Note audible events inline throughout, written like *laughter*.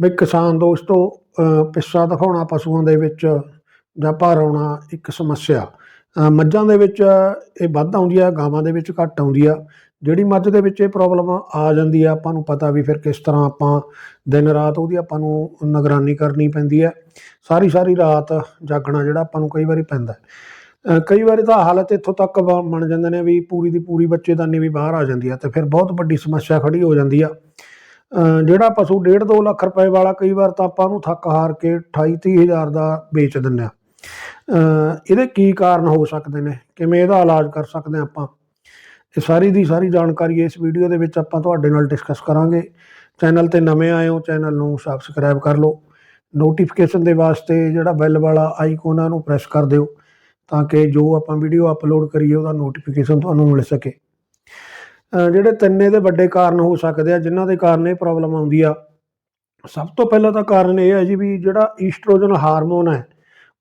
ਬਈ ਕਿਸਾਨ ਦੋਸਤੋ ਅ, ਪਿੱਸਾ ਦਿਖਾਉਣਾ ਪਸ਼ੂਆਂ ਦੇ ਵਿੱਚ ਜਾਂ ਭਾਰ ਆਉਣਾ ਇੱਕ ਸਮੱਸਿਆ। ਮੱਝਾਂ ਦੇ ਵਿੱਚ ਇਹ ਵੱਧ ਆਉਂਦੀ ਆ ਗਾਵਾਂ ਦੇ ਵਿੱਚ ਘੱਟ ਆਉਂਦੀ ਆ। ਜਿਹੜੀ ਮੱਝ ਦੇ ਵਿੱਚ ਇਹ ਪ੍ਰੋਬਲਮ ਆ ਜਾਂਦੀ ਆ ਆਪਾਂ ਨੂੰ ਪਤਾ ਵੀ ਫਿਰ ਕਿਸ ਤਰ੍ਹਾਂ ਆਪਾਂ ਦਿਨ ਰਾਤ ਉਹਦੀ ਆਪਾਂ ਨੂੰ ਨਿਗਰਾਨੀ ਕਰਨੀ ਪੈਂਦੀ ਹੈ ਸਾਰੀ ਸਾਰੀ ਰਾਤ ਜਾਗਣਾ ਜਿਹੜਾ ਆਪਾਂ ਨੂੰ ਕਈ ਵਾਰੀ ਪੈਂਦਾ। ਕਈ ਵਾਰੀ ਤਾਂ ਹਾਲਤ ਇੱਥੋਂ ਤੱਕ ਬ- ਬਣ ਜਾਂਦੇ ਨੇ ਵੀ ਪੂਰੀ ਦੀ ਪੂਰੀ ਬੱਚੇਦਾਨੀ ਵੀ ਬਾਹਰ ਆ ਜਾਂਦੀ ਆ ਤੇ ਫਿਰ ਬਹੁਤ ਵੱਡੀ ਸਮੱਸਿਆ ਖੜੀ ਹੋ ਜਾਂਦੀ ਆ। ਜਿਹੜਾ ਪਸ਼ੂ 1.5 2 ਲੱਖ ਰੁਪਏ ਵਾਲਾ ਕਈ ਵਾਰ ਤਾਂ ਆਪਾਂ ਨੂੰ ਥੱਕ ਹਾਰ ਕੇ 28 30 ਹਜ਼ਾਰ ਦਾ ਵੇਚ ਦਿੰਦੇ ਆ। ਇਹਦੇ ਕੀ ਕਾਰਨ ਹੋ ਸਕਦੇ ਨੇ? ਕਿਵੇਂ ਇਹਦਾ ਇਲਾਜ ਕਰ ਸਕਦੇ ਆ ਆਪਾਂ? ਇਹ ਸਾਰੀ ਦੀ ਸਾਰੀ ਜਾਣਕਾਰੀ ਇਸ ਵੀਡੀਓ ਦੇ ਵਿੱਚ ਆਪਾਂ ਤੁਹਾਡੇ ਨਾਲ ਡਿਸਕਸ ਕਰਾਂਗੇ। ਚੈਨਲ ਤੇ ਨਵੇਂ ਆਏ ਹੋ, ਚੈਨਲ ਨੂੰ ਸਬਸਕ੍ਰਾਈਬ ਕਰ ਲਓ। ਨੋਟੀਫਿਕੇਸ਼ਨ ਦੇ ਵਾਸਤੇ ਜਿਹੜਾ ਬੈਲ ਵਾਲਾ ਆਈਕਨ ਆ ਉਹਨੂੰ ਪ੍ਰੈਸ ਕਰ ਦਿਓ ਤਾਂ ਕਿ ਜੋ ਆਪਾਂ ਵੀਡੀਓ ਅਪਲੋਡ ਕਰੀਏ, ਉਹਦਾ ਨੋਟੀਫਿਕੇਸ਼ਨ ਤੁਹਾਨੂੰ ਮਿਲ ਸਕੇ। ਜਿਹੜੇ ਤਿੰਨ ਇਹਦੇ ਵੱਡੇ ਕਾਰਨ ਹੋ ਸਕਦੇ ਆ, ਜਿਨ੍ਹਾਂ ਦੇ ਕਾਰਨ ਇਹ ਪ੍ਰੋਬਲਮ ਆਉਂਦੀ ਆ। ਸਭ ਤੋਂ ਪਹਿਲਾਂ ਤਾਂ ਕਾਰਨ ਇਹ ਹੈ ਜੀ ਵੀ ਜਿਹੜਾ ਈਸਟ੍ਰੋਜਨ ਹਾਰਮੋਨ ਹੈ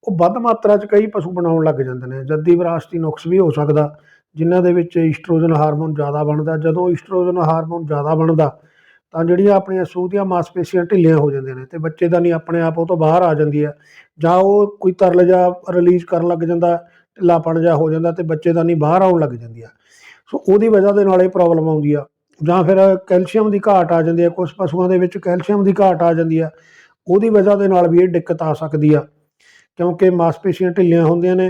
ਉਹ ਵੱਧ ਮਾਤਰਾ 'ਚ ਕਈ ਪਸ਼ੂ ਬਣਾਉਣ ਲੱਗ ਜਾਂਦੇ ਨੇ। ਜੱਦੀ ਵਿਰਾਸਤੀ ਨੁਕਸ ਵੀ ਹੋ ਸਕਦਾ, ਜਿਨ੍ਹਾਂ ਦੇ ਵਿੱਚ ਈਸਟ੍ਰੋਜਨ ਹਾਰਮੋਨ ਜ਼ਿਆਦਾ ਬਣਦਾ। ਜਦੋਂ ਈਸਟ੍ਰੋਜਨ ਹਾਰਮੋਨ ਜ਼ਿਆਦਾ ਬਣਦਾ, ਤਾਂ ਜਿਹੜੀਆਂ ਆਪਣੀਆਂ ਸੂਹ ਦੀਆਂ ਮਾਸਪੇਸ਼ੀਆਂ ਢਿੱਲੀਆਂ ਹੋ ਜਾਂਦੀਆਂ ਨੇ ਤੇ ਬੱਚੇ ਦਾ ਨਹੀਂ, ਆਪਣੇ ਆਪ ਉਹ ਤੋਂ ਬਾਹਰ ਆ ਜਾਂਦੀ ਹੈ ਜਾਂ ਉਹ ਕੋਈ ਤਰਲ ਜਾਂ ਰਿਲੀਜ਼ ਕਰਨ ਲੱਗ ਜਾਂਦਾ, ਢਿੱਲਾਪਣ ਜਿਹਾ ਹੋ ਜਾਂਦਾ ਤੇ ਬੱਚੇ ਦਾ ਨਹੀਂ, ਬਾਹਰ ਆਉਣ ਲੱਗ ਜਾਂਦੀ ਆ। ਸੋ ਉਹਦੀ ਵਜ੍ਹਾ ਦੇ ਨਾਲ ਇਹ ਪ੍ਰੋਬਲਮ ਆਉਂਦੀ ਆ। ਜਾਂ ਫਿਰ ਕੈਲਸ਼ੀਅਮ ਦੀ ਘਾਟ ਆ ਜਾਂਦੀ ਹੈ ਕੁਝ ਪਸ਼ੂਆਂ ਦੇ ਵਿੱਚ ਕੈਲਸ਼ੀਅਮ ਦੀ ਘਾਟ ਆ ਜਾਂਦੀ ਆ, ਉਹਦੀ ਵਜ੍ਹਾ ਦੇ ਨਾਲ ਵੀ ਇਹ ਦਿੱਕਤ ਆ ਸਕਦੀ ਆ। ਕਿਉਂਕਿ ਮਾਸਪੇਸ਼ੀਆਂ ਢਿੱਲੀਆਂ ਹੁੰਦੀਆਂ ਨੇ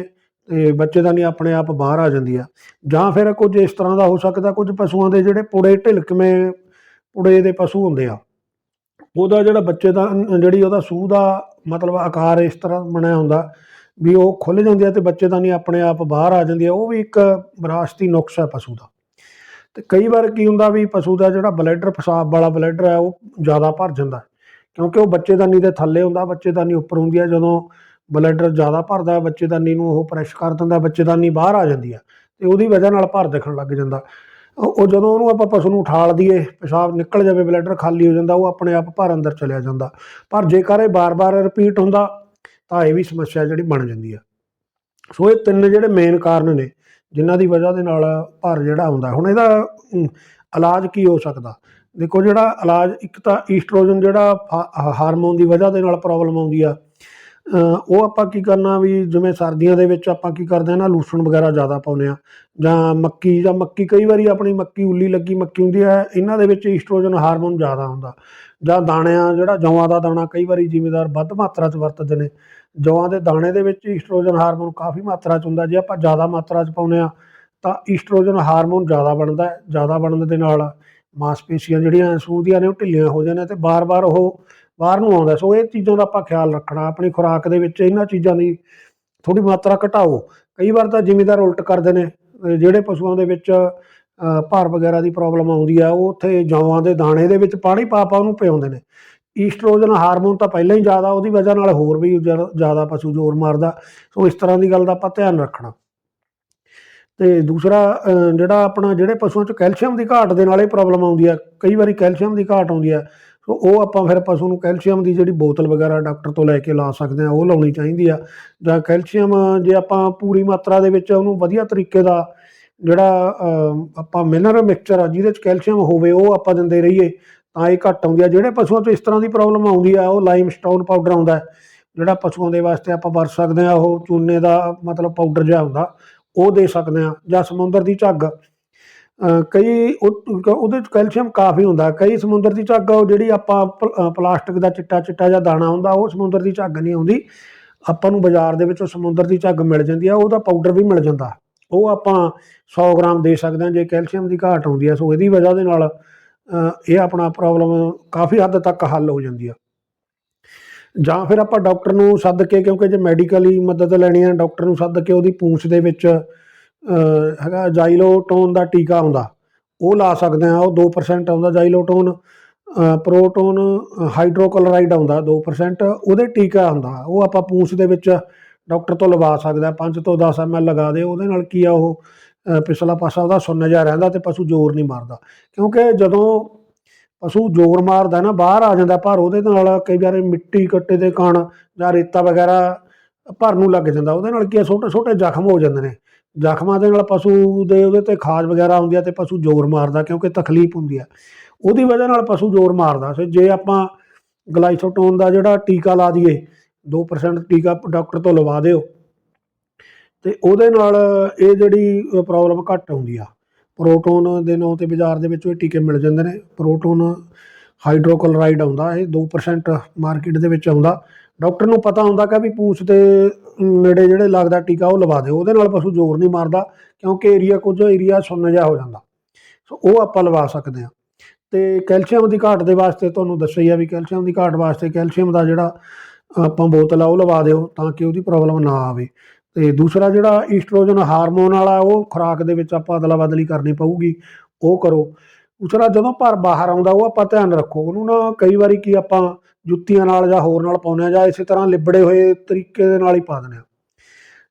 ਤੇ ਬੱਚੇ ਦਾ ਨਹੀਂ, ਆਪਣੇ ਆਪ ਬਾਹਰ ਆ ਜਾਂਦੀ ਆ। ਜਾਂ ਫਿਰ ਕੁਝ ਇਸ ਤਰ੍ਹਾਂ ਦਾ ਹੋ ਸਕਦਾ, ਕੁਝ ਪਸ਼ੂਆਂ ਦੇ ਜਿਹੜੇ ਪੁੜੇ ਢਿਲਕਵੇਂ ਪੁੜੇ ਦੇ ਪਸ਼ੂ ਹੁੰਦੇ ਆ। ਉਹਦਾ ਜਿਹੜਾ ਬੱਚੇ ਦਾ, ਜਿਹੜੀ ਉਹਦਾ ਸੂਹ ਦਾ ਮਤਲਬ ਆਕਾਰ ਇਸ ਤਰ੍ਹਾਂ ਬਣਿਆ ਹੁੰਦਾ ਵੀ ਉਹ ਖੁੱਲ ਜਾਂਦੀ ਆ ਤੇ ਬੱਚੇ ਦਾ ਨਹੀਂ ਆਪਣੇ ਆਪ ਬਾਹਰ ਆ ਜਾਂਦੀ ਆ, ਉਹ ਵੀ ਇੱਕ ਵਿਰਾਸਤੀ ਨੁਕਸ ਹੈ ਪਸ਼ੂ ਦਾ। ਤੇ ਕਈ ਵਾਰ ਕੀ ਹੁੰਦਾ ਵੀ ਪਸ਼ੂ ਦਾ ਜਿਹੜਾ ਬਲੈਡਰ ਪਿਸ਼ਾਬ ਵਾਲਾ ਬਲੈਡਰ ਹੈ ਉਹ ਜ਼ਿਆਦਾ ਭਰ ਜਾਂਦਾ ਕਿਉਂਕਿ ਉਹ ਬੱਚੇਦਾਨੀ ਦੇ ਥੱਲੇ ਹੁੰਦਾ ਬੱਚੇਦਾਨੀ ਉੱਪਰ ਹੁੰਦੀ ਹੈ ਜਦੋਂ ਬਲੈਡਰ ਜ਼ਿਆਦਾ ਭਰਦਾ ਹੈ ਬੱਚੇਦਾਨੀ ਨੂੰ ਉਹ ਪ੍ਰੈਸ਼ ਕਰ ਦਿੰਦਾ ਬੱਚੇਦਾਨੀ ਬਾਹਰ ਆ ਜਾਂਦੀ ਹੈ ਤੇ ਉਹਦੀ ਵਜ੍ਹਾ ਨਾਲ ਭਰ ਦਿਖਣ ਲੱਗ ਜਾਂਦਾ। ਉਹ ਉਹ ਜਦੋਂ ਉਹਨੂੰ ਆਪਾਂ ਪਸ਼ੂ ਨੂੰ ਉਠਾਲ ਦਈਏ, ਪਿਸ਼ਾਬ ਨਿਕਲ ਜਾਵੇ ਬਲੈਡਰ ਖਾਲੀ ਹੋ ਜਾਂਦਾ, ਉਹ ਆਪਣੇ ਆਪ ਭਰ ਅੰਦਰ ਚਲਿਆ ਜਾਂਦਾ। ਪਰ ਜੇਕਰ ਇਹ ਬਾਰ-ਬਾਰ ਰਿਪੀਟ ਹੁੰਦਾ ਤਾਂ ਇਹ ਵੀ ਸਮੱਸਿਆ ਜਿਹੜੀ ਬਣ ਜਾਂਦੀ ਆ। ਸੋ ਇਹ ਤਿੰਨ ਜਿਹੜੇ ਮੇਨ ਕਾਰਨ ਨੇ, ਜਿਨ੍ਹਾਂ ਦੀ ਵਜ੍ਹਾ ਦੇ ਨਾਲ ਭਾਰ ਜਿਹੜਾ ਆਉਂਦਾ। ਹੁਣ ਇਹਦਾ ਇਲਾਜ ਕੀ ਹੋ ਸਕਦਾ? ਦੇਖੋ ਜਿਹੜਾ ਇਲਾਜ, ਇੱਕ ਤਾਂ ਈਸਟ੍ਰੋਜਨ ਜਿਹੜਾ ਹਾਰਮੋਨ ਦੀ ਵਜ੍ਹਾ ਦੇ ਨਾਲ ਪ੍ਰੋਬਲਮ ਆਉਂਦੀ ਆ। ਉਹ ਆਪਾਂ ਕੀ ਕਰਨਾ ਵੀ ਜਿਵੇਂ ਸਰਦੀਆਂ ਦੇ ਵਿੱਚ ਆਪਾਂ ਕੀ ਕਰਦੇ ਆ ਨਾ, ਲੂਸਣ ਵਗੈਰਾ ਜ਼ਿਆਦਾ ਪਾਉਂਦੇ ਆ। ਜਾਂ ਮੱਕੀ ਜਾਂ ਮੱਕੀ ਕਈ ਵਾਰੀ ਆਪਣੀ ਮੱਕੀ ਉੱਲੀ ਲੱਗੀ ਮੱਕੀ ਹੁੰਦੀ ਹੈ ਇਹਨਾਂ ਦੇ ਵਿੱਚ ਈਸਟ੍ਰੋਜਨ ਹਾਰਮੋਨ ਜ਼ਿਆਦਾ ਹੁੰਦਾ ਜਾਂ ਦਾਣਿਆਂ, ਜਿਹੜਾ ਜੌਆਂ ਦਾ ਦਾਣਾ ਕਈ ਵਾਰੀ ਜ਼ਿਮੀਦਾਰ ਵੱਧ ਮਾਤਰਾ 'ਚ ਵਰਤਦੇ ਨੇ। ਜੌਆਂ ਦੇ ਦਾਣੇ ਦੇ ਵਿੱਚ ਈਸਟ੍ਰੋਜਨ ਹਾਰਮੋਨ ਕਾਫੀ ਮਾਤਰਾ 'ਚ ਹੁੰਦਾ, ਜੇ ਆਪਾਂ ਜ਼ਿਆਦਾ ਮਾਤਰਾ 'ਚ ਪਾਉਂਦੇ ਆ ਤਾਂ ਈਸਟ੍ਰੋਜਨ ਹਾਰਮੋਨ ਜ਼ਿਆਦਾ ਬਣਦਾ ਹੈ, ਜ਼ਿਆਦਾ ਬਣਨ ਦੇ ਨਾਲ ਮਾਸਪੇਸ਼ੀਆਂ ਜਿਹੜੀਆਂ ਸੂਦੀਆਂ ਨੇ, ਉਹ ਢਿੱਲੀਆਂ ਹੋ ਜਾਂਦੀਆਂ ਤੇ ਬਾਰ-ਬਾਰ ਉਹ ਬਾਹਰ ਨੂੰ ਆਉਂਦਾ ਸੋ ਇਹ ਚੀਜ਼ਾਂ ਦਾ ਆਪਾਂ ਖਿਆਲ ਰੱਖਣਾ, ਆਪਣੀ ਖੁਰਾਕ ਦੇ ਵਿੱਚ ਇਹਨਾਂ ਚੀਜ਼ਾਂ ਦੀ ਥੋੜੀ ਮਾਤਰਾ ਘਟਾਓ। ਕਈ ਵਾਰ ਤਾਂ ਜ਼ਿਮੀਦਾਰ ਉਲਟ ਕਰਦੇ ਨੇ ਜਿਹੜੇ ਪਸ਼ੂਆਂ ਦੇ ਵਿੱਚ ਭਾਰ ਵਗੈਰਾ ਦੀ ਪ੍ਰੋਬਲਮ ਆਉਂਦੀ ਆ, ਉਹ ਉੱਥੇ ਜੌਆਂ ਦੇ ਦਾਣੇ ਦੇ ਵਿੱਚ ਪਾਣੀ ਪਾ ਪਾ ਉਹਨੂੰ ਪਿਆਉਂਦੇ ਨੇ। ਈਸਟ੍ਰੋਜਨ ਹਾਰਮੋਨ ਤਾਂ ਪਹਿਲਾਂ ਹੀ ਜ਼ਿਆਦਾ, ਉਹਦੀ ਵਜ੍ਹਾ ਨਾਲ ਹੋਰ ਵੀ ਜ਼ਿਆ- ਜ਼ਿਆਦਾ ਪਸ਼ੂ ਜ਼ੋਰ ਮਾਰਦਾ। ਸੋ ਇਸ ਤਰ੍ਹਾਂ ਦੀ ਗੱਲ ਦਾ ਆਪਾਂ ਧਿਆਨ ਰੱਖਣਾ। ਤੇ ਦੂਸਰਾ ਜਿਹੜਾ ਆਪਣਾ ਜਿਹੜੇ ਪਸ਼ੂਆਂ 'ਚ ਕੈਲਸ਼ੀਅਮ ਦੀ ਘਾਟ ਦੇ ਨਾਲ ਇਹ ਪ੍ਰੋਬਲਮ ਆਉਂਦੀ ਆ, ਕਈ ਵਾਰੀ ਕੈਲਸ਼ੀਅਮ ਦੀ ਘਾਟ ਆਉਂਦੀ ਆ, ਸੋ ਉਹ ਆਪਾਂ ਫਿਰ ਪਸ਼ੂ ਨੂੰ ਕੈਲਸ਼ੀਅਮ ਦੀ ਜਿਹੜੀ ਬੋਤਲ ਵਗੈਰਾ ਡਾਕਟਰ ਤੋਂ ਲੈ ਕੇ ਲਾ ਸਕਦੇ ਆ, ਉਹ ਲਾਉਣੀ ਚਾਹੀਦੀ ਆ। ਜਾਂ ਕੈਲਸ਼ੀਅਮ, ਜੇ ਆਪਾਂ ਪੂਰੀ ਮਾਤਰਾ ਦੇ ਵਿੱਚ ਉਹਨੂੰ ਵਧੀਆ ਤਰੀਕੇ ਦਾ ਜਿਹੜਾ ਆਪਾਂ ਮਿਨਰਲ ਮਿਕਸਚਰ ਆ, ਜਿਹਦੇ 'ਚ ਕੈਲਸ਼ੀਅਮ ਹੋਵੇ, ਉਹ ਆਪਾਂ ਦਿੰਦੇ ਰਹੀਏ। ਤਾਂ ਇਹ ਘੱਟ ਆਉਂਦੀ ਆ। ਜਿਹੜੇ ਪਸ਼ੂਆਂ 'ਚ ਇਸ ਤਰ੍ਹਾਂ ਦੀ ਪ੍ਰੋਬਲਮ ਆਉਂਦੀ ਆ, ਉਹ ਲਾਈਮ ਸਟੋਨ ਪਾਊਡਰ ਆਉਂਦਾ ਜਿਹੜਾ ਪਸ਼ੂਆਂ ਦੇ ਵਾਸਤੇ ਆਪਾਂ ਵਰਤ ਸਕਦੇ ਆ ਉਹ ਚੂਨੇ ਦਾ ਮਤਲਬ ਪਾਊਡਰ ਜਿਹਾ ਹੁੰਦਾ, ਉਹ ਦੇ ਸਕਦੇ ਆ ਜਾਂ ਸਮੁੰਦਰ ਦੀ ਝੱਗ। ਕਈ ਉਹਦੇ ਚ ਕੈਲਸ਼ੀਅਮ ਕਾਫੀ ਹੁੰਦਾ ਕਈ ਸਮੁੰਦਰ ਦੀ ਝੱਗ ਉਹ ਜਿਹੜੀ ਆਪਾਂ ਪਲ- ਪਲਾਸਟਿਕ ਦਾ ਚਿੱਟਾ ਚਿੱਟਾ ਜਿਹਾ ਦਾਣਾ ਹੁੰਦਾ, ਉਹ ਸਮੁੰਦਰ ਦੀ ਝੱਗ ਨਹੀਂ ਆਉਂਦੀ। ਆਪਾਂ ਨੂੰ ਬਾਜ਼ਾਰ ਦੇ ਵਿੱਚੋਂ ਸਮੁੰਦਰ ਦੀ ਝੱਗ ਮਿਲ ਜਾਂਦੀ ਆ, ਉਹਦਾ ਪਾਊਡਰ ਵੀ ਮਿਲ ਜਾਂਦਾ। ਉਹ ਆਪਾਂ 100 ਗ੍ਰਾਮ ਦੇ ਸਕਦੇ ਹਾਂ, ਜੇ ਕੈਲਸ਼ੀਅਮ ਦੀ ਘਾਟ ਆਉਂਦੀ ਆ, ਸੋ ਇਹਦੀ ਵਜ੍ਹਾ ਦੇ ਨਾਲ ਇਹ ਆਪਣਾ ਪ੍ਰੋਬਲਮ ਕਾਫੀ ਹੱਦ ਤੱਕ ਹੱਲ ਹੋ ਜਾਂਦੀ ਆ। ਜਾਂ ਫਿਰ ਆਪਾਂ ਡਾਕਟਰ ਨੂੰ ਸੱਦ ਕੇ, ਕਿਉਂਕਿ ਜੇ ਮੈਡੀਕਲੀ ਮਦਦ ਲੈਣੀ ਹੈ ਡਾਕਟਰ ਨੂੰ ਸੱਦ ਕੇ ਉਹਦੀ ਪੂੰਛ ਦੇ ਵਿੱਚ ਹੈਗਾ ਜਾਈਲੋਟੋਨ ਦਾ ਟੀਕਾ ਆਉਂਦਾ, ਉਹ ਲਾ ਸਕਦੇ ਆ, ਉਹ 2% ਆਉਂਦਾ ਜਾਈਲੋਟੋਨ ਪ੍ਰੋਟੋਨ ਹਾਈਡਰੋਕਲੋਰਾਈਡ ਆਉਂਦਾ 2% ਉਹਦੇ ਟੀਕਾ ਆਉਂਦਾ, ਉਹ ਆਪਾਂ ਪੂੰਛ ਦੇ ਵਿੱਚ ਡਾਕਟਰ ਤੋਂ ਲਵਾ ਸਕਦਾ 5 ਤੋਂ 10 ml ਲਗਾ ਦੇ, ਉਹਦੇ ਨਾਲ ਕੀ ਆ ਉਹ ਪਿਛਲਾ ਪਾਸਾ ਉਹਦਾ ਸੁੰਨ ਜਿਹਾ ਰਹਿੰਦਾ ਤੇ ਪਸ਼ੂ ਜ਼ੋਰ ਨਹੀਂ ਮਾਰਦਾ। ਕਿਉਂਕਿ ਜਦੋਂ ਪਸ਼ੂ ਜ਼ੋਰ ਮਾਰਦਾ ਨਾ, ਬਾਹਰ ਆ ਜਾਂਦਾ ਪਰ ਉਹਦੇ ਨਾਲ ਕਈ ਵਾਰ ਮਿੱਟੀ ਕੱਟੇ ਦੇ ਕਣ ਜਾਂ ਰੇਤਾ ਵਗੈਰਾ ਭਰਨ ਨੂੰ ਲੱਗ ਜਾਂਦਾ। ਉਹਦੇ ਨਾਲ ਕੀ ਆ, ਛੋਟੇ ਛੋਟੇ ਜ਼ਖਮ ਹੋ ਜਾਂਦੇ ਨੇ। ਜ਼ਖਮਾਂ ਦੇ ਨਾਲ ਪਸ਼ੂ ਦੇ ਉਹਦੇ ਤੇ ਖਾਜ ਵਗੈਰਾ ਹੁੰਦੀ ਆ ਤੇ ਪਸ਼ੂ ਜ਼ੋਰ ਮਾਰਦਾ ਕਿਉਂਕਿ ਤਕਲੀਫ ਹੁੰਦੀ ਆ। ਉਹਦੀ ਵਜ੍ਹਾ ਨਾਲ ਪਸ਼ੂ ਜ਼ੋਰ ਮਾਰਦਾ। ਸੋ ਜੇ ਆਪਾਂ ਗਲਾਈਸੋਟੋਨ ਦਾ ਜਿਹੜਾ ਟੀਕਾ ਲਾ ਦਈਏ 2% ਟੀਕਾ ਡਾਕਟਰ ਤੋਂ ਲਵਾ ਦਿਓ। ਤੇ ਉਹਦੇ ਨਾਲ ਇਹ ਜਿਹੜੀ ਪ੍ਰੋਬਲਮ ਘੱਟ ਆਉਂਦੀ ਆ। ਪ੍ਰੋਟੋਨ ਦੇ ਨਾਂ ਤੇ ਬਾਜ਼ਾਰ ਦੇ ਵਿੱਚ ਇਹ ਟੀਕੇ ਮਿਲ ਜਾਂਦੇ ਨੇ। ਪ੍ਰੋਟੋਨ ਹਾਈਡਰੋਕਲੋਰਾਈਡ ਆਉਂਦਾ, ਇਹ 2% ਮਾਰਕੀਟ ਦੇ ਵਿੱਚ ਆਉਂਦਾ। ਡਾਕਟਰ ਨੂੰ ਪਤਾ ਹੁੰਦਾ ਕਿ ਵੀ ਪੂਛ ਦੇ ਨੇੜੇ ਜਿਹੜੇ ਲੱਗਦਾ ਟੀਕਾ ਉਹ ਲਵਾ ਦਿਓ। ਉਹਦੇ ਨਾਲ ਪਸ਼ੂ ਜ਼ੋਰ ਨਹੀਂ ਮਾਰਦਾ, ਕਿਉਂਕਿ ਏਰੀਆ ਕੁਝ ਏਰੀਆ ਸੁੰਨ ਜਿਹਾ ਹੋ ਜਾਂਦਾ। ਸੋ ਉਹ ਆਪਾਂ ਲਵਾ ਸਕਦੇ ਹਾਂ। ਤੇ ਕੈਲਸ਼ੀਅਮ ਦੀ ਘਾਟ ਦੇ ਵਾਸਤੇ ਤੁਹਾਨੂੰ ਦੱਸਿਆ ਹੀ ਆ ਵੀ ਕੈਲਸ਼ੀਅਮ ਦੀ ਘਾਟ ਵਾਸਤੇ ਕੈਲਸ਼ੀਅਮ ਦਾ ਜਿਹੜਾ ਆਪਾਂ ਬੋਤਲ ਆ ਉਹ ਲਵਾ ਦਿਓ ਤਾਂ ਕਿ ਉਹਦੀ ਪ੍ਰੋਬਲਮ ਨਾ ਆਵੇ। ਤੇ ਦੂਸਰਾ ਜਿਹੜਾ ਈਸਟ੍ਰੋਜਨ ਹਾਰਮੋਨ ਵਾਲਾ, ਉਹ ਖੁਰਾਕ ਦੇ ਵਿੱਚ ਆਪਾਂ ਅਦਲਾ ਬਦਲੀ ਕਰਨੀ ਪਊਗੀ, ਉਹ ਕਰੋ। ਦੂਸਰਾ, ਜਦੋਂ ਭਰ ਬਾਹਰ ਆਉਂਦਾ, ਉਹ ਆਪਾਂ ਧਿਆਨ ਰੱਖੋ। ਉਹਨੂੰ ਨਾ ਕਈ ਵਾਰੀ ਕੀ ਆਪਾਂ ਜੁੱਤੀਆਂ ਨਾਲ ਜਾਂ ਹੋਰ ਨਾਲ ਪਾਉਂਦੇ ਆ ਜਾਂ ਇਸੇ ਤਰ੍ਹਾਂ ਲਿਬੜੇ ਹੋਏ ਤਰੀਕੇ ਦੇ ਨਾਲ ਹੀ ਪਾ ਦਿੰਦੇ ਆ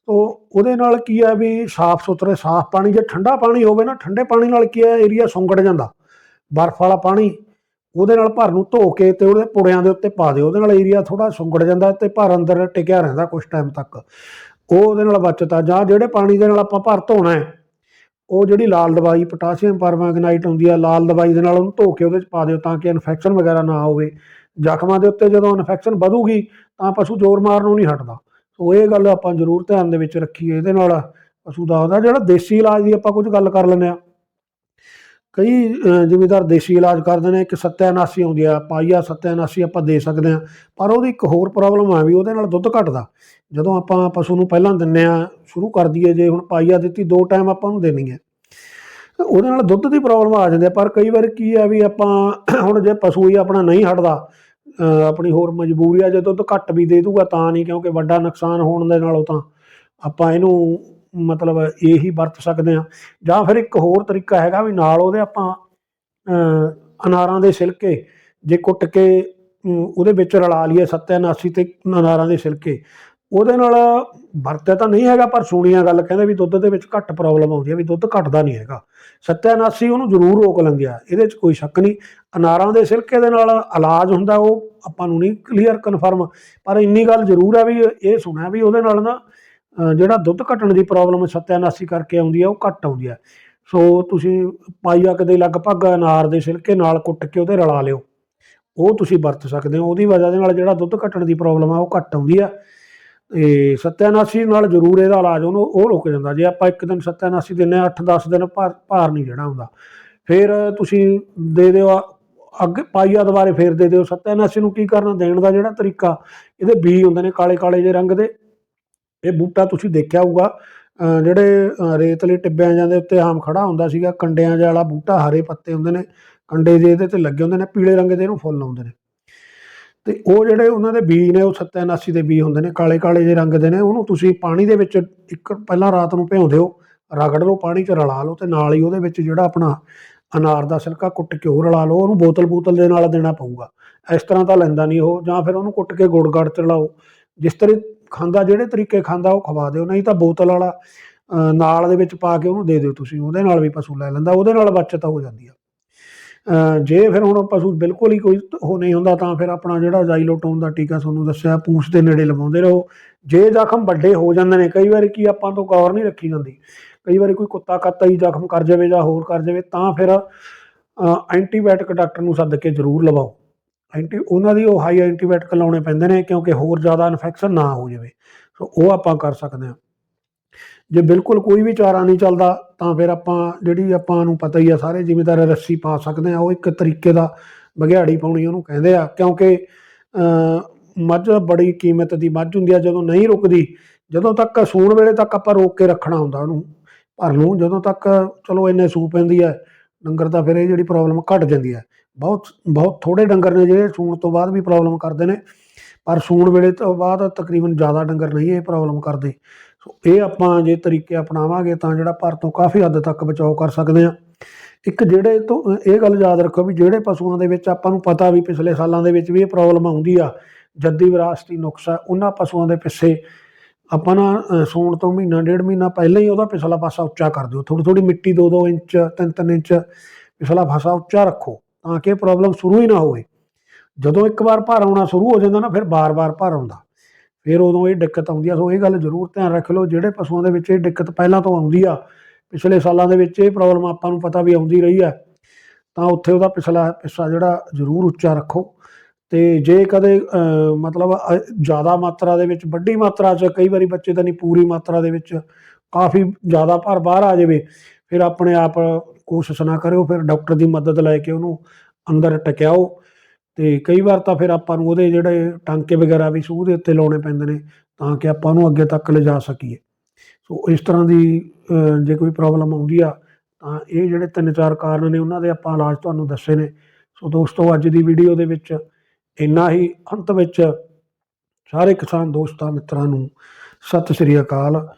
ਤੋ ਉਹਦੇ ਨਾਲ ਕੀ ਹੈ ਵੀ ਸਾਫ਼ ਸੁਥਰੇ, ਸਾਫ਼ ਪਾਣੀ, ਜੇ ਠੰਡਾ ਪਾਣੀ ਹੋਵੇ ਨਾ, ਠੰਡੇ ਪਾਣੀ ਨਾਲ ਕੀ ਹੈ ਏਰੀਆ ਸੁੰਗੜ ਜਾਂਦਾ। ਬਰਫ਼ ਵਾਲਾ ਪਾਣੀ, ਉਹਦੇ ਨਾਲ ਭਰ ਨੂੰ ਧੋ ਕੇ ਤੇ ਉਹਦੇ ਪੁੜਿਆਂ ਦੇ ਉੱਤੇ ਪਾ ਦਿਓ। ਉਹਦੇ ਨਾਲ ਏਰੀਆ ਥੋੜਾ ਸੁੰਗੜ ਜਾਂਦਾ ਤੇ ਭਰ ਅੰਦਰ ਟਿਕਿਆ ਰਹਿੰਦਾ ਕੁਝ ਟਾਈਮ ਤੱਕ। ਉਹ ਉਹਦੇ ਨਾਲ ਬਚਦਾ ਜਾਂ ਜਿਹੜੇ ਪਾਣੀ ਦੇ ਨਾਲ ਆਪਾਂ ਭਰ ਧੋਣਾ ਹੈ, ਉਹ ਜਿਹੜੀ ਲਾਲ ਦਵਾਈ ਪੋਟਾਸ਼ੀਅਮ ਪਰਮੈਂਗਨਾਈਟ ਹੁੰਦੀ ਆ, ਲਾਲ ਦਵਾਈ ਦੇ ਨਾਲ ਉਹਨੂੰ ਧੋ ਕੇ ਉਹਦੇ ਚ ਪਾ ਦਿਓ ਤਾਂ ਕਿ ਇਨਫੈਕਸ਼ਨ ਵਗੈਰਾ ਨਾ ਹੋਵੇ। ਜ਼ਖਮਾਂ ਦੇ ਉੱਤੇ ਜਦੋਂ ਇਨਫੈਕਸ਼ਨ ਵਧੂਗੀ, ਤਾਂ ਪਸ਼ੂ ਜ਼ੋਰ ਮਾਰਨੋਂ ਨਹੀਂ ਹਟਦਾ। ਸੋ ਇਹ ਗੱਲ ਆਪਾਂ ਜ਼ਰੂਰ ਧਿਆਨ ਦੇ ਵਿੱਚ ਰੱਖੀਏ। ਇਹਦੇ ਨਾਲ ਪਸ਼ੂ ਦਾ ਉਹਦਾ ਜਿਹੜਾ ਦੇਸੀ ਇਲਾਜ ਦੀ ਆਪਾਂ ਕੁਝ ਗੱਲ ਕਰ ਲੈਂਦੇ ਆ ਕਈ ਜ਼ਿਮੀਦਾਰ ਦੇਸੀ ਇਲਾਜ ਕਰਦੇ ਨੇ, ਇੱਕ ਸੱਤਿਆਨਾਸੀ ਆਉਂਦੀ ਆ ਪਾਈਆ ਸੱਤਿਆਨਾਸੀ ਆਪਾਂ ਦੇ ਸਕਦੇ ਆ ਪਰ ਉਹਦੀ ਇੱਕ ਹੋਰ ਪ੍ਰੋਬਲਮ ਆ ਵੀ ਉਹਦੇ ਨਾਲ ਦੁੱਧ ਘਟਦਾ। ਜਦੋਂ ਆਪਾਂ ਪਸ਼ੂ ਨੂੰ ਪਹਿਲਾਂ ਦਿੰਨੇ ਆ, ਸ਼ੁਰੂ ਕਰ ਦਈਏ, ਜੇ ਹੁਣ ਪਾਈਆ ਦਿੱਤੀ, ਦੋ ਟਾਈਮ ਆਪਾਂ ਨੂੰ ਦੇਣੀ ਹੈ ਉਹਦੇ ਨਾਲ ਦੁੱਧ ਦੀ ਪ੍ਰੋਬਲਮ ਆ ਜਾਂਦੀ ਹੈ ਪਰ ਕਈ ਵਾਰ ਕੀ ਆ ਵੀ ਆਪਾਂ *coughs* ਹੁਣ ਜੇ ਪਸ਼ੂ ਹੀ ਆਪਣਾ ਨਹੀਂ ਹਟਦਾ ਆਪਣੀ ਹੋਰ ਮਜਬੂਰੀ ਆ, ਜੇ ਦੁੱਧ ਘੱਟ ਵੀ ਦੇ ਦੂਗਾ ਤਾਂ ਨਹੀਂ, ਕਿਉਂਕਿ ਵੱਡਾ ਨੁਕਸਾਨ ਹੋਣ ਦੇ ਨਾਲੋਂ ਤਾਂ ਆਪਾਂ ਇਹਨੂੰ ਮਤਲਬ ਇਹੀ ਵਰਤ ਸਕਦੇ ਆ ਜਾਂ ਫਿਰ ਇੱਕ ਹੋਰ ਤਰੀਕਾ ਹੈਗਾ ਵੀ ਨਾਲ ਉਹਦੇ ਆਪਾਂ ਅਨਾਰਾਂ ਦੇ ਸਿਲਕੇ ਜੇ ਕੁੱਟ ਕੇ ਉਹਦੇ ਵਿੱਚ ਰਲਾ ਲਈਏ ਸੱਤਿਆਨਾਸੀ ਤੇ ਅਨਾਰਾਂ ਦੇ ਸਿਲਕੇ, ਉਹਦੇ ਨਾਲ ਵਰਤਿਆ ਤਾਂ ਨਹੀਂ ਹੈਗਾ ਪਰ ਸੁਣੀਆਂ ਗੱਲ ਕਹਿੰਦੇ ਵੀ ਦੁੱਧ ਦੇ ਵਿੱਚ ਘੱਟ ਪ੍ਰੋਬਲਮ ਆਉਂਦੀ ਹੈ ਵੀ ਦੁੱਧ ਘਟਦਾ ਨਹੀਂ ਹੈਗਾ। ਸੱਤਿਆਨਾਸੀ ਉਹਨੂੰ ਜ਼ਰੂਰ ਰੋਕ ਲੈਂਦੇ ਆ, ਇਹਦੇ 'ਚ ਕੋਈ ਸ਼ੱਕ ਨਹੀਂ। ਅਨਾਰਾਂ ਦੇ ਸਿਲਕੇ ਦੇ ਨਾਲ ਇਲਾਜ ਹੁੰਦਾ, ਉਹ ਆਪਾਂ ਨੂੰ ਨਹੀਂ ਕਲੀਅਰ ਕਨਫਰਮ ਪਰ ਇੰਨੀ ਗੱਲ ਜ਼ਰੂਰ ਹੈ ਵੀ ਇਹ ਸੁਣਿਆ ਵੀ ਉਹਦੇ ਨਾਲ ਨਾ ਜਿਹੜਾ ਦੁੱਧ ਘਟਣ ਦੀ ਪ੍ਰੋਬਲਮ ਸੱਤਿਆਨਾਸੀ ਕਰਕੇ ਆਉਂਦੀ ਹੈ ਉਹ ਘੱਟ ਆਉਂਦੀ ਹੈ ਸੋ ਤੁਸੀਂ ਪਾਈਆ ਕਦੇ ਲਗਭਗ ਅਨਾਰ ਦੇ ਛਿਲਕੇ ਨਾਲ ਕੁੱਟ ਕੇ ਉਹਦੇ ਰਲਾ ਲਿਓ। ਉਹ ਤੁਸੀਂ ਵਰਤ ਸਕਦੇ ਹੋ। ਉਹਦੀ ਵਜ੍ਹਾ ਦੇ ਨਾਲ ਜਿਹੜਾ ਦੁੱਧ ਘਟਣ ਦੀ ਪ੍ਰੋਬਲਮ ਆ, ਉਹ ਘੱਟ ਆਉਂਦੀ ਆ। ਤੇ ਸੱਤਿਆਨਾਸੀ ਨਾਲ ਜ਼ਰੂਰ ਇਹਦਾ ਇਲਾਜ ਉਹਨੂੰ ਉਹ ਰੁਕ ਜਾਂਦਾ। ਜੇ ਆਪਾਂ ਇੱਕ ਦਿਨ ਸੱਤਿਆਨਾਸੀ ਦਿੰਨੇ 8-10 ਦਿਨ ਭਾਰ ਭਾਰ ਨਹੀਂ ਜਿਹੜਾ ਹੁੰਦਾ। ਫਿਰ ਤੁਸੀਂ ਦੇ ਦਿਓ ਅੱਗੇ ਪਾਈਆ ਦੁਬਾਰੇ ਫੇਰ ਦੇ ਦਿਓ। ਸੱਤਿਆਨਾਸੀ ਨੂੰ ਕੀ ਕਰਨਾ? ਦੇਣ ਦਾ ਜਿਹੜਾ ਤਰੀਕਾ, ਇਹਦੇ ਬੀ ਹੁੰਦੇ ਨੇ ਕਾਲੇ ਕਾਲੇ ਜਿਹੇ ਰੰਗ ਦੇ। ਇਹ ਬੂਟਾ ਤੁਸੀਂ ਦੇਖਿਆ ਹੋਊਗਾ ਜਿਹੜੇ, ਅਹ ਰੇਤਲੇ ਟਿੱਬਿਆਂ ਜਾਂ ਦੇ ਉੱਤੇ ਆਮ ਖੜਾ ਹੁੰਦਾ ਸੀਗਾ, ਕੰਡਿਆਂ ਜਿਹਾ ਵਾਲਾ ਬੂਟਾ, ਹਰੇ ਪੱਤੇ ਹੁੰਦੇ ਨੇ, ਕੰਡੇ ਜੇ ਇਹਦੇ ਤੇ ਲੱਗੇ ਹੁੰਦੇ ਨੇ, ਪੀਲੇ ਰੰਗ ਦੇ ਇਹਨੂੰ ਫੁੱਲ ਆਉਂਦੇ ਨੇ। ਤੇ ਉਹ ਜਿਹੜੇ ਉਹਨਾਂ ਦੇ ਬੀਜ ਨੇ, ਉਹ ਸੱਤਿਆਨਾਸੀ ਦੇ ਬੀਜ ਹੁੰਦੇ ਨੇ, ਕਾਲੇ ਕਾਲੇ ਜਿਹੇ ਰੰਗ ਦੇ ਨੇ, ਉਹਨੂੰ ਤੁਸੀਂ ਪਾਣੀ ਦੇ ਵਿੱਚ ਇੱਕ ਪਹਿਲਾਂ ਰਾਤ ਨੂੰ ਭਿਉਂਦੇ ਹੋ ਰਗੜ ਲਓ ਪਾਣੀ 'ਚ, ਰਲਾ ਲਓ ਤੇ ਨਾਲ ਹੀ ਉਹਦੇ ਵਿੱਚ ਜਿਹੜਾ ਆਪਣਾ ਅਨਾਰ ਦਾ ਸਿਲਕਾ ਕੁੱਟ ਕੇ ਉਹ ਰਲਾ ਲਓ, ਉਹਨੂੰ ਬੋਤਲ ਬੋਤਲ ਦੇ ਨਾਲ ਦੇਣਾ ਪਊਗਾ। ਇਸ ਤਰ੍ਹਾਂ ਤਾਂ ਲੈਂਦਾ ਨਹੀਂ ਉਹ, ਜਾਂ ਫਿਰ ਉਹਨੂੰ ਕੁੱਟ ਕੇ ਗੁੜ ਗੜ ਚ ਲਾਓ ਜਿਸ ਤਰ੍ਹਾਂ ਖਾਂਦਾ, ਜਿਹੜੇ ਤਰੀਕੇ ਖਾਂਦਾ, ਉਹ ਖਵਾ ਦਿਓ, ਨਹੀਂ ਤਾਂ ਬੋਤਲ ਵਾਲਾ ਨਾਲ ਦੇ ਵਿੱਚ ਪਾ ਕੇ ਉਹਨੂੰ ਦੇ ਦਿਓ ਤੁਸੀਂ, ਉਹਦੇ ਨਾਲ ਵੀ ਪਸ਼ੂ ਲੈ ਲੈਂਦਾ, ਉਹਦੇ ਨਾਲ ਬਚਤ ਹੋ ਜਾਂਦੀ ਆ। ਜੇ ਫਿਰ ਹੁਣ ਪਸ਼ੂ ਬਿਲਕੁਲ ਹੀ ਕੋਈ ਉਹ ਨਹੀਂ ਹੁੰਦਾ, ਤਾਂ ਫਿਰ ਆਪਣਾ ਜਿਹੜਾ ਜ਼ਾਈਲੋਟੋਨ ਦਾ ਟੀਕਾ ਤੁਹਾਨੂੰ ਦੱਸਿਆ, ਪੂਛ ਦੇ ਨੇੜੇ ਲਵਾਉਂਦੇ ਰਹੋ। ਜੇ ਜ਼ਖਮ ਵੱਡੇ ਹੋ ਜਾਂਦੇ ਨੇ, ਕਈ ਵਾਰੀ ਕੀ ਆਪਾਂ ਤੋਂ ਗੌਰ ਨਹੀਂ ਰੱਖੀ ਜਾਂਦੀ, ਕਈ ਵਾਰੀ ਕੋਈ ਕੁੱਤਾ ਕੱਤਾ ਹੀ ਜ਼ਖਮ ਕਰ ਜਾਵੇ ਜਾਂ ਹੋਰ ਕਰ ਜਾਵੇ, ਤਾਂ ਫਿਰ ਐਂਟੀਬਾਇਓਟਿਕ ਡਾਕਟਰ ਨੂੰ ਸੱਦ ਕੇ ਜ਼ਰੂਰ ਲਵਾਓ। ਐਂਟੀ ਉਹਨਾਂ ਦੀ ਉਹ ਹਾਈ ਐਂਟੀਬਾਇਓਟਿਕ ਲਾਉਣੇ ਪੈਂਦੇ ਨੇ ਕਿਉਂਕਿ ਹੋਰ ਜ਼ਿਆਦਾ ਇਨਫੈਕਸ਼ਨ ਨਾ ਹੋ ਜਾਵੇ। ਸੋ ਉਹ ਆਪਾਂ ਕਰ ਸਕਦੇ ਹਾਂ। ਜੇ ਬਿਲਕੁਲ ਕੋਈ ਵੀ ਚਾਰਾ ਨਹੀਂ ਚੱਲਦਾ, ਤਾਂ ਫਿਰ ਆਪਾਂ ਜਿਹੜੀ ਆਪਾਂ ਨੂੰ ਪਤਾ ਹੀ ਆ ਸਾਰੇ ਜ਼ਿਮੀਦਾਰ ਰੱਸੀ ਪਾ ਸਕਦੇ ਆ, ਉਹ ਇੱਕ ਤਰੀਕੇ ਦਾ ਬਘਿਆੜੀ ਪਾਉਣੀ ਉਹਨੂੰ ਕਹਿੰਦੇ ਆ। ਕਿਉਂਕਿ ਮੱਝ ਬੜੀ ਕੀਮਤ ਦੀ ਮੱਝ ਹੁੰਦੀ ਆ, ਜਦੋਂ ਨਹੀਂ ਰੁਕਦੀ, ਜਦੋਂ ਤੱਕ ਸੂਣ ਵੇਲੇ ਤੱਕ ਆਪਾਂ ਰੋਕ ਕੇ ਰੱਖਣਾ ਹੁੰਦਾ ਉਹਨੂੰ। ਭਰ ਨੂੰ ਜਦੋਂ ਤੱਕ ਚਲੋ ਇੰਨੇ ਸੂ ਪੈਂਦੀ ਹੈ ਡੰਗਰ ਤਾਂ ਫਿਰ ਇਹ ਜਿਹੜੀ ਪ੍ਰੋਬਲਮ ਘਟ ਜਾਂਦੀ ਹੈ। ਬਹੁਤ ਬਹੁਤ ਥੋੜੇ ਡੰਗਰ ਨੇ ਜਿਹੜੇ ਸੂਣ ਤੋਂ ਬਾਅਦ ਵੀ ਪ੍ਰੋਬਲਮ ਕਰਦੇ ਨੇ। ਪਰ ਸੂਣ ਵੇਲੇ ਤੋਂ ਬਾਅਦ ਤਕਰੀਬਨ ਜ਼ਿਆਦਾ ਡੰਗਰ ਨਹੀਂ ਇਹ ਪ੍ਰੋਬਲਮ ਕਰਦੇ। ਸੋ ਇਹ ਆਪਾਂ ਜੇ ਤਰੀਕੇ ਅਪਣਾਵਾਂਗੇ ਤਾਂ ਜਿਹੜਾ ਭਾਰਤ ਤੋਂ ਕਾਫੀ ਹੱਦ ਤੱਕ ਬਚਾਓ ਕਰ ਸਕਦੇ ਹਾਂ। ਇੱਕ ਜਿਹੜੇ ਤੋਂ ਇਹ ਗੱਲ ਯਾਦ ਰੱਖੋ ਵੀ ਜਿਹੜੇ ਪਸ਼ੂਆਂ ਦੇ ਵਿੱਚ ਆਪਾਂ ਨੂੰ ਪਤਾ ਵੀ ਪਿਛਲੇ ਸਾਲਾਂ ਦੇ ਵਿੱਚ ਵੀ ਇਹ ਪ੍ਰੋਬਲਮ ਆਉਂਦੀ ਆ। ਜੱਦੀ ਵਿਰਾਸਤੀ ਨੁਕਸਾ, ਉਹਨਾਂ ਪਸ਼ੂਆਂ ਦੇ ਪਿੱਛੇ ਆਪਾਂ ਨਾ ਅ, ਸੂਣ ਤੋਂ ਮਹੀਨਾ ਡੇਢ ਮਹੀਨਾ ਪਹਿਲਾਂ ਹੀ ਉਹਦਾ ਪਿਛਲਾ ਪਾਸਾ ਉੱਚਾ ਕਰ ਦਿਓ। ਥੋੜੀ ਥੋੜੀ ਮਿੱਟੀ 2-2 ਇੰਚ 3-3 ਇੰਚ ਪਿਛਲਾ ਪਾਸਾ ਉੱਚਾ ਰੱਖੋ ਤਾਂ ਕਿ ਪ੍ਰੋਬਲਮ ਸ਼ੁਰੂ ਹੀ ਨਾ ਹੋਵੇ। ਜਦੋਂ ਇੱਕ ਵਾਰ ਭਰ ਆਉਣਾ ਸ਼ੁਰੂ ਹੋ ਜਾਂਦਾ ਨਾ ਫਿਰ ਬਾਰ-ਬਾਰ ਭਰ ਆਉਂਦਾ। ਫਿਰ ਉਦੋਂ ਇਹ ਦਿੱਕਤ ਆਉਂਦੀ ਆ। ਸੋ ਇਹ ਗੱਲ ਜ਼ਰੂਰ ਧਿਆਨ ਰੱਖ ਲਓ ਜਿਹੜੇ ਪਸ਼ੂਆਂ ਦੇ ਵਿੱਚ ਇਹ ਦਿੱਕਤ ਪਹਿਲਾਂ ਤੋਂ ਆਉਂਦੀ ਆ ਪਿਛਲੇ ਸਾਲਾਂ ਦੇ ਵਿੱਚ ਇਹ ਪ੍ਰੋਬਲਮ ਆਪਾਂ ਨੂੰ ਪਤਾ ਵੀ ਆਉਂਦੀ ਰਹੀ ਆ ਤਾਂ ਉੱਥੇ ਉਹਦਾ ਪਿਛਲਾ ਹਿੱਸਾ ਜਿਹੜਾ ਜ਼ਰੂਰ ਉੱਚਾ ਰੱਖੋ। ਤੇ ਜੇ ਕਦੇ ਮਤਲਬ ਜ਼ਿਆਦਾ ਮਾਤਰਾ ਦੇ ਵਿੱਚ, ਵੱਡੀ ਮਾਤਰਾ 'ਚ, ਕਈ ਵਾਰੀ ਬੱਚੇ ਦਾ ਨਹੀਂ ਪੂਰੀ ਮਾਤਰਾ ਦੇ ਵਿੱਚ, ਕਾਫੀ ਜ਼ਿਆਦਾ ਭਾਰ ਬਾਹਰ ਆ ਜਾਵੇ, ਫਿਰ ਆਪਣੇ ਆਪ ਕੋਸ਼ਿਸ਼ ਨਾ ਕਰਿਓ, ਫਿਰ ਡਾਕਟਰ ਦੀ ਮਦਦ ਲੈ ਕੇ ਉਹਨੂੰ ਅੰਦਰ ਟਕਿਆਓ ਤੇ ਕਈ ਵਾਰ ਤਾਂ ਫਿਰ ਆਪਾਂ ਨੂੰ ਉਹਦੇ ਜਿਹੜੇ ਟਾਂਕੇ ਵਗੈਰਾ ਵੀ ਸੂਹ ਦੇ ਉੱਤੇ ਲਾਉਣੇ ਪੈਂਦੇ ਨੇ, ਤਾਂ ਕਿ ਆਪਾਂ ਉਹਨੂੰ ਅੱਗੇ ਤੱਕ ਲਿਜਾ ਸਕੀਏ। ਸੋ ਇਸ ਤਰ੍ਹਾਂ ਦੀ ਜੇ ਕੋਈ ਪ੍ਰੋਬਲਮ ਆਉਂਦੀ ਆ, ਤਾਂ ਇਹ ਜਿਹੜੇ ਤਿੰਨ ਚਾਰ ਕਾਰਨ ਨੇ, ਉਹਨਾਂ ਦੇ ਆਪਾਂ ਇਲਾਜ ਤੁਹਾਨੂੰ ਦੱਸੇ ਨੇ। ਸੋ ਦੋਸਤੋ, ਅੱਜ ਦੀ ਵੀਡੀਓ ਦੇ ਵਿੱਚ ਇੰਨਾ ਹੀ ਅੰਤ ਵਿੱਚ ਸਾਰੇ ਕਿਸਾਨ ਦੋਸਤਾਂ ਮਿੱਤਰਾਂ ਨੂੰ ਸਤਿ ਸ੍ਰੀ ਅਕਾਲ।